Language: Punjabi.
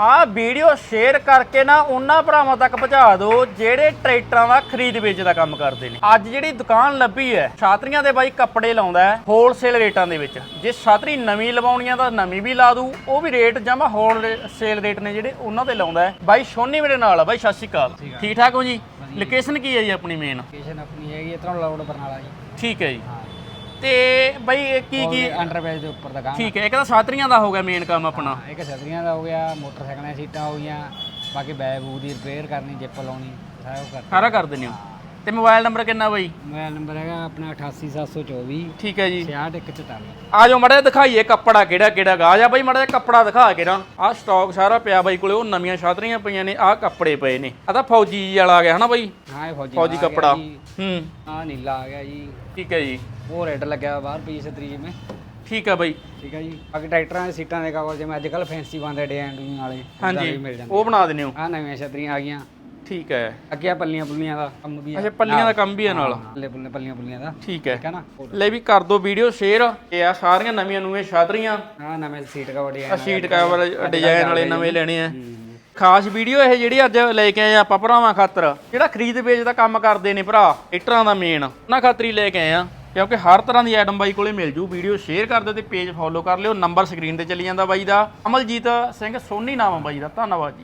ਆਹ ਵੀਡੀਓ ਸ਼ੇਅਰ ਕਰਕੇ ਨਾ ਉਹਨਾਂ ਭਰਾਵਾਂ ਤੱਕ ਪਹੁੰਚਾ ਦਿਓ ਜਿਹੜੇ ਟਰੈਕਟਰਾਂ ਦਾ ਖਰੀਦ ਵੇਚ ਦਾ ਕੰਮ ਕਰਦੇ ਨੇ। ਅੱਜ ਜਿਹੜੀ ਦੁਕਾਨ ਲੱਭੀ ਹੈ ਛਾਤਰੀਆਂ ਦੇ ਬਾਈ ਕੱਪੜੇ ਲਾਉਂਦਾ ਹੈ ਹੋਲਸੇਲ ਰੇਟਾਂ ਦੇ ਵਿੱਚ। ਜੇ ਛਾਤਰੀ ਨਵੀਂ ਲਵਾਉਣੀ ਆ ਤਾਂ ਨਵੀਂ ਵੀ ਲਾ ਦੂ ਉਹ ਵੀ ਰੇਟ ਜਮਾ ਹੋਲਸੇਲ ਰੇਟ ਨੇ ਜਿਹੜੇ ਉਹਨਾਂ ਤੇ ਲਾਉਂਦਾ ਹੈ। ਬਾਈ ਸੋਨੀ ਮੇਰੇ ਨਾਲ ਆ ਬਾਈ ਸਤਿ ਸ਼੍ਰੀ ਅਕਾਲ। ਠੀਕ ਠਾਕ ਹੋ ਜੀ? ਲੋਕੇਸ਼ਨ ਕੀ ਹੈ ਜੀ ਆਪਣੀ ਮੇਨ ਲੋਕੇਸ਼ਨ ਆਪਣੀ ਹੈਗੀ ਇਤਨਾ ਲਾਉਡ ਬਰਨਾਲਾ ਜੀ। ਠੀਕ ਹੈ ਜੀ। ਤੇ ਬਾਈ ਕੀ ਕੀ ਅੰਡਰਵੇਜ ਦੇ ਉੱਪਰ ਦਾ ਕੰਮ ਠੀਕ ਹੈ ਇੱਕ ਤਾਂ ਛਾਤਰੀਆਂ ਦਾ ਹੋ ਗਿਆ ਮੇਨ ਕੰਮ ਆਪਣਾ। ਇੱਕ ਛਤਰੀਆਂ ਦਾ ਹੋ ਗਿਆ ਮੋਟਰਸਾਈਕਲਾਂ ਦੀਆਂ ਸੀਟਾਂ ਹੋ ਗਈਆਂ ਬਾਕੀ ਬੈਗ ਬੂਗ ਦੀ ਰਿਪੇਅਰ ਕਰਨੀ ਜਿੱਪ ਲਾਉਣੀ ਸਾਰਾ ਉਹ ਕਰ ਸਾਰਾ ਕਰ ਦਿੰਦੇ ਹੋ। ਤੇ ਮੋਬਾਈਲ ਨੰਬਰ ਕਿੰਨਾ ਬਾਈ? ਮੋਬਾਈਲ ਨੰਬਰ ਹੈਗਾ ਆਪਣਾ 88724 ਠੀਕ ਹੈ ਜੀ। 6144 ਆ ਜਾਓ ਮੜਾ ਦਿਖਾਈਏ ਕੱਪੜਾ ਕਿਹੜਾ ਕਿਹੜਾ ਗਾ। ਜਾ ਬਾਈ ਮੜਾ ਕੱਪੜਾ ਦਿਖਾ ਕੇ ਨਾ। ਆ ਸਟਾਕ ਸਾਰਾ ਪਿਆ ਬਾਈ ਕੋਲੇ ਉਹ ਨਵੀਆਂ ਛਾਤਰੀਆਂ ਪਈਆਂ ਨੇ ਆ ਕੱਪੜੇ ਪਏ ਨੇ। ਆ ਤਾਂ ਫੌਜੀ ਵਾਲਾ ਆ ਗਿਆ ਹਨਾ ਬਾਈ? ਹਾਂ ਇਹ ਫੌਜੀ ਫੌਜੀ ਆ ਗਿਆ ਕੱਪੜਾ। ਜੀ। ਹੂੰ। ਆਹ ਨੀਲਾ ਆ ਗਿਆ ਜੀ। ਠੀਕ ਹੈ ਜੀ। ਉਹ ਰੈੱਡ ਲੱਗਿਆ ਬਾਹਰ ਪੀਸ ਤਰੀਕ ਮੇ ਠੀਕ ਹੈ ਬਾਈ। ਠੀਕ ਹੈ ਜੀ। ਬਾਕੀ ਟਰੈਕਟਰਾਂ ਦੇ ਸੀਟਾਂ ਦੇ ਕਵਰ ਜਿਵੇਂ ਅੱਜ ਕੱਲ ਫੈਂਸੀ ਬੰਦੇ ਡਿਜ਼ਾਈਨ ਵਾਲੇ ਹਾਂਜੀ। ਵੀ ਮਿਲ ਜਾਂਦੇ ਉਹ ਬਣਾ ਦਿੰਦੇ ਹੋ। ਆ ਨਵੀਆਂ ਛਤਰੀਆਂ ਆ ਗਈਆਂ। ਠੀਕ ਹੈ। ਅੱਗੇ ਆ ਪੱਲੀਆਂ ਪੁੱਲੀਆਂ ਦਾ ਕੰਮ ਵੀ ਅੱਛਾ ਪੱਲੀਆਂ ਦਾ ਕੰਮ ਵੀ ਹੈ ਨਾਲ ਪੱਲੇ ਪੁੱਲੇ ਪੱਲੀਆਂ ਪੁੱਲੀਆਂ ਦਾ। ਠੀਕ ਹੈ। ਠੀਕ ਹੈ ਨਾ? ਲੈ ਵੀ ਕਰ ਦੋ ਵੀਡੀਓ ਸ਼ੇਅਰ। ਇਹ ਆ ਸਾਰੀਆਂ ਨਵੀਆਂ ਨਵੀਆਂ ਛਾਤਰੀਆਂ। ਆ ਨਵੇਂ ਸੀਟ ਕਵਰ ਆ ਸ਼ੀਟ ਕਵਰ ਡਿਜ਼ਾਈਨ ਵਾਲੇ ਨਵੇਂ ਲੈਣੇ ਆ। ਹੂੰ। ਖਾਸ ਵੀਡੀਓ ਇਹ ਜਿਹੜੀ ਅੱਜ ਲੈ ਕੇ ਆਏ ਆ ਆਪਾਂ ਭਰਾਵਾਂ ਖਾਤਰ। ਜਿਹੜਾ ਖਰੀਦ ਵੇਚ ਦਾ ਕੰਮ ਕਰਦੇ ਨੇ ਭਰਾ ਟਰੈਕਟਰਾਂ ਦਾ ਮੇਨ ਉਹਨਾਂ ਖਾਤਰ ਹੀ ਲੈ ਕੇ ਆਏ ਆ। ਕਿਉਂਕਿ ਹਰ ਤਰ੍ਹਾਂ ਦੀ ਆਈਟਮ ਬਾਈ ਕੋਲੇ ਮਿਲ ਜੂ। ਵੀਡੀਓ ਸ਼ੇਅਰ ਕਰ ਦਿਓ ਤੇ ਪੇਜ ਫੋਲੋ ਕਰ ਲਿਓ। ਨੰਬਰ ਸਕਰੀਨ ਤੇ ਚੱਲੀ ਜਾਂਦਾ ਬਾਈ ਦਾ। ਅਮਲਜੀਤ ਸਿੰਘ ਸੋਨੀ ਨਾਮ ਆ ਬਾਈ ਦਾ। ਧੰਨਵਾਦ ਜੀ।